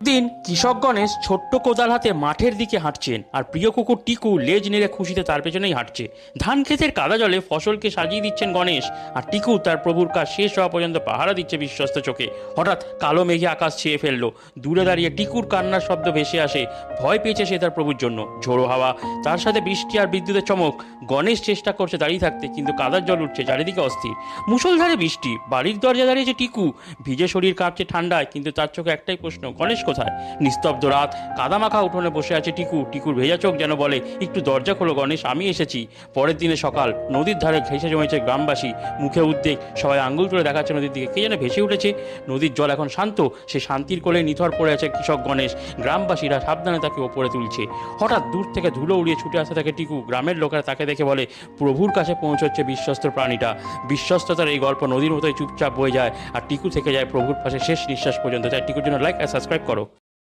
দিন কৃষক গণেশ ছোট্ট কোদাল হাতে মাঠের দিকে হাঁটছেন, আর প্রিয় কুকুর টিকু লেজ নেড়ে খুশিতে তার পেছনেই হাঁটছে। ধান ক্ষেতের কাদা জলে ফসলকে সাজিয়ে দিচ্ছেন গণেশ, আর টিকু তার প্রভুর কাজ শেষ হওয়া পর্যন্ত পাহারা দিচ্ছে বিশ্বস্ত চোখে। হঠাৎ কালো মেঘে আকাশ ছেয়ে ফেলল। দূরে দাঁড়িয়ে টিকুর কান্নার শব্দ ভেসে আসে। ভয় পেয়েছে সে তার প্রভুর জন্য। ঝোড়ো হাওয়া, তার সাথে বৃষ্টি আর বিদ্যুতের চমক। গণেশ চেষ্টা করছে দাঁড়িয়ে থাকতে, কিন্তু কাদার জল উঠছে চারিদিকে অস্থির। মুষলধারে বৃষ্টি, বাড়ির দরজা দাঁড়িয়েছে টিকু। ভিজে শরীর কাঁপছে ঠান্ডায়, কিন্তু তার চোখে একটাই প্রশ্ন, গণেশ কোথায়? নিস্তব্ধ রাত, কাদামাখা উঠোনে বসে আছে টিকু। টিকুর ভেজা চোখ যেন বলে, একটু দরজা খোলো গণেশ, আমি এসেছি। পরের দিনে সকাল, নদীর ধারে ঘেসে জমেছে গ্রামবাসী। মুখে উদ্বেগ, সবাই আঙ্গুল তুলে দেখাচ্ছে নদীর দিকে। কে যেন ভেসে উঠেছে। নদীর জল এখন শান্ত, সে শান্তির কোলে নিথর পড়ে আছে কৃষক গণেশ। গ্রামবাসীরা সাবধানে তাকে ওপরে তুলছে। হঠাৎ দূর থেকে ধুলো উড়িয়ে ছুটে আসতে থাকে টিকু। গ্রামের লোকেরা তাকে দেখে বলে, প্রভুর কাছে পৌঁছচ্ছে বিশ্বস্ত প্রাণীটা। বিশ্বস্ততার এই গল্প নদীর মতোই চুপচাপ বয়ে যায়, আর টিকু থেকে যায় প্রভুর পাশে শেষ নিঃশ্বাস পর্যন্ত। তাই টিকুর জন্য লাইক আর সাবস্ক্রাইব করো।